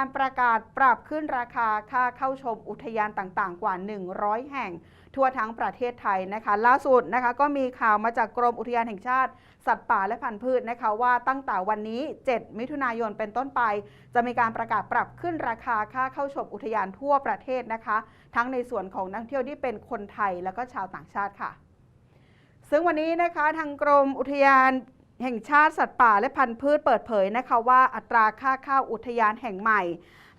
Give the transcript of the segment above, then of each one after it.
การประกาศปรับขึ้นราคาค่าเข้าชมอุทยานต่างๆ กว่า 100 แห่ง ทั่วทั้งประเทศไทยนะคะ ล่าสุดนะคะก็มีข่าวมาจากกรมอุทยานแห่งชาติ สัตว์ป่าและพันธุ์พืชนะคะว่าตั้งแต่วันนี้ 7 มิถุนายนเป็นต้นไป จะมีการประกาศปรับขึ้นราคาค่าเข้าชมอุทยานทั่วประเทศนะคะ ทั้งในส่วนของนักท่องเที่ยวที่เป็นคนไทยแล้วก็ชาวต่างชาติค่ะ ซึ่งวันนี้นะคะทางกรมอุทยาน แห่งชาติสัตว์ป่าและพันธุ์พืชเปิดเผยนะคะว่าอัตราค่าเข้าอุทยานแห่งใหม่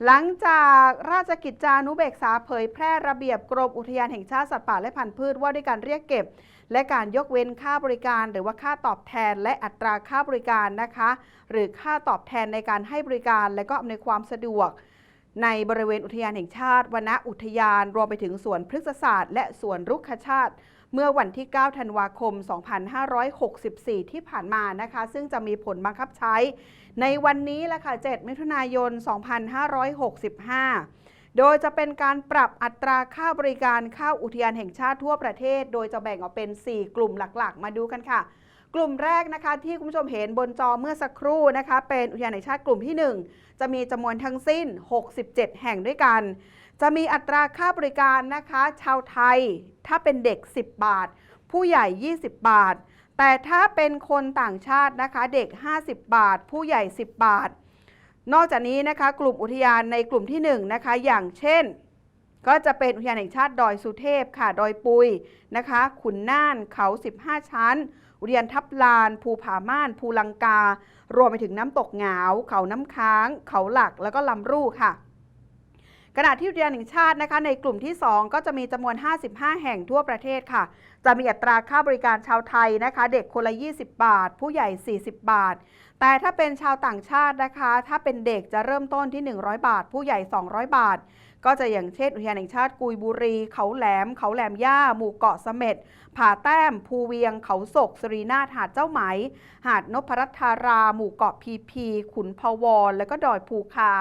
หลังจากราชกิจจานุเบกษาเผยแพร่ระเบียบกรมอุทยานแห่งชาติสัตว์ป่าและพันธุ์พืชว่าด้วยการเรียกเก็บ และการยกเว้นค่าบริการ หรือว่าค่าตอบแทน และอัตราค่าบริการนะคะ หรือค่าตอบแทนในการให้บริการ และก็อำนวยความสะดวก ในบริเวณอุทยานแห่งชาติวนอุทยานรวมไปถึงสวนพฤกษศาสตร์ และสวนรุกขชาติ เมื่อวันที่ 9 ธันวาคม 2564 ที่ผ่านมานะคะ ซึ่งจะมีผลบังคับใช้ ในวันนี้แหละค่ะ 7 มิถุนายน 2565 โดยจะเป็นการปรับอัตราค่าบริการเข้าอุทยานแห่งชาติทั่วประเทศ โดยจะแบ่งออกเป็น 4 กลุ่มหลักๆ มาดูกันค่ะ กลุ่มแรกนะคะที่คุณผู้ชมเห็นบนจอเมื่อสักครู่นะคะ เป็นอุทยานแห่งชาติกลุ่มที่ 1 จะมีจำนวนทั้งสิ้น 67 แห่งด้วยกัน จะมีอัตราค่าบริการนะคะ ชาวไทยถ้าเป็นเด็ก 10 บาท ผู้ใหญ่ 20 บาท แต่ถ้าเป็นคนต่างชาตินะคะเด็ก 50 บาท ผู้ใหญ่ 10 บาท นอกจากนี้นะคะ กลุ่มอุทยานในกลุ่มที่1นะคะอย่างเช่น ก็จะเป็นอุทยานแห่งชาติดอยสุเทพค่ะ ดอยปุยนะคะ ขุนน่านเขา 15 ชั้น อุทยานทับลาน ภูผาม่าน ภูลังกา รวมไปถึงน้ำตกเหงา เขาน้ำค้าง เขาหลัก แล้วก็ลำรูค่ะขณะที่อุทยานแห่งชาตินะคะในกลุ่มที่ 2 ก็จะมีจำนวน 55 แห่งทั่วประเทศค่ะ จะมีอัตราค่าบริการชาวไทยนะคะ เด็กคนละ 20 บาท ผู้ใหญ่ 40 บาท แต่ถ้าเป็นชาวต่างชาตินะคะ ถ้าเป็นเด็กจะเริ่มต้นที่ 100 บาท ผู้ใหญ่ 200 บาท ก็จะอย่างเช่น อุทยานแห่งชาติกุยบุรี เขาแหลม เขาแหลมย่า หมู่เกาะเสม็ดผาแต้ม ภูเวียง เขาศกสรีนาถหาดเจ้าไหม หาดนพรัตนารา หมู่เกาะพีพี ขุนพวร และก็ดอยภูคา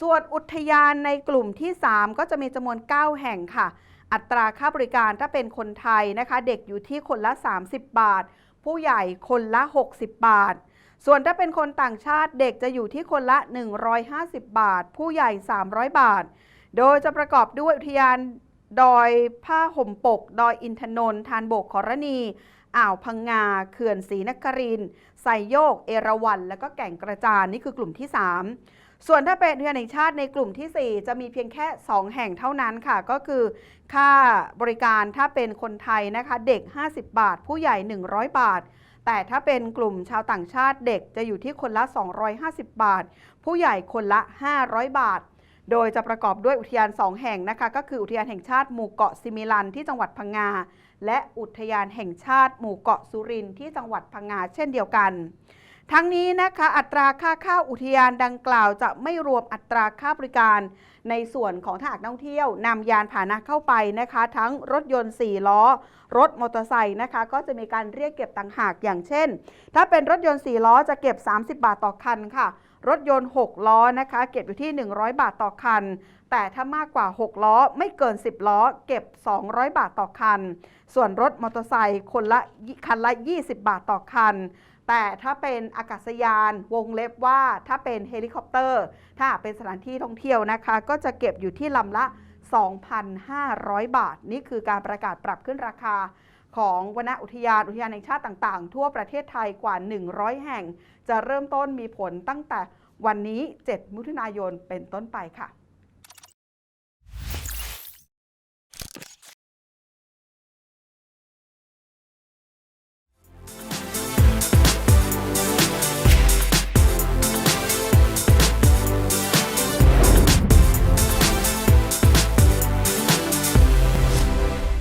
ส่วนอุทยานในกลุ่มที่ 3 ก็จะมีจำนวน 9 แห่งค่ะ อัตราค่าบริการถ้าเป็นคนไทยนะคะ เด็กอยู่ที่คนละ 30 บาท ผู้ใหญ่คนละ 60 บาทส่วนถ้าเป็นคนต่างชาติเด็กจะอยู่ที่คนละ 150 บาท ผู้ใหญ่ 300 บาท โดยจะประกอบด้วยอุทยานดอยผ้าห่มปก ดอยอินทนนท์ทานโบกขรณี อ่าวพังงา เขื่อนศรีนครินทร์ไซโยก เอราวัณและก็แก่งกระจานนี่คือกลุ่มที่ 3 ส่วนถ้าเป็นอุทยานแห่งชาติในกลุ่มทีสี่ 4 จะมีเพียงแค่ 2 แห่งเท่านั้นค่ะ ก็คือ ค่าบริการถ้าเป็นคนไทยนะคะ เด็ก 50 บาท ผู้ใหญ่ 100 บาท แต่ถ้าเป็นกลุ่มชาวต่างชาติเด็กจะอยู่ที่คนละ 250 บาท ผู้ใหญ่คนละ 500 บาท โดยจะประกอบด้วยอุทยาน 2 แห่งนะคะ ก็คืออุทยานแห่งชาติหมู่เกาะซิมิลันที่จังหวัดพังงา และอุทยานแห่งชาติหมู่เกาะสุรินที่จังหวัดพังงาเช่นเดียวกัน ทั้งนี้นะคะอัตราค่าเข้าอุทยานดังกล่าว จะไม่รวมอัตราค่าบริการ ในส่วนของถ้าหากนักท่องเที่ยวนำยานพาหนะเข้าไปนะคะ ทั้งรถยนต์ 4 ล้อ รถมอเตอร์ไซค์นะคะ ก็จะมีการเรียกเก็บต่างหากอย่างเช่น ถ้าเป็นรถยนต์ 4 ล้อจะเก็บ 30 บาทต่อคันค่ะ รถยนต์ 6 ล้อนะคะ เก็บอยู่ที่ 100 บาทต่อคัน แต่ถ้ามากกว่า 6 ล้อไม่เกิน 10 ล้อ เก็บ 200 บาทต่อคัน ส่วนรถมอเตอร์ไซค์คนละคันละ 20 บาทต่อคัน แต่ถ้าเป็นอากาศยานวงเล็บว่าถ้าเป็นเฮลิคอปเตอร์ ถ้าเป็นสถานที่ท่องเที่ยวนะคะ ก็จะเก็บอยู่ที่ลำละ 2,500 บาท นี่คือการประกาศปรับขึ้นราคา ของวนอุทยานอุทยานแห่งชาติต่างๆ ทั่วประเทศไทยกว่า 100 แห่ง จะเริ่มต้นมีผลตั้งแต่วันนี้ 7 มิถุนายนเป็นต้นไปค่ะ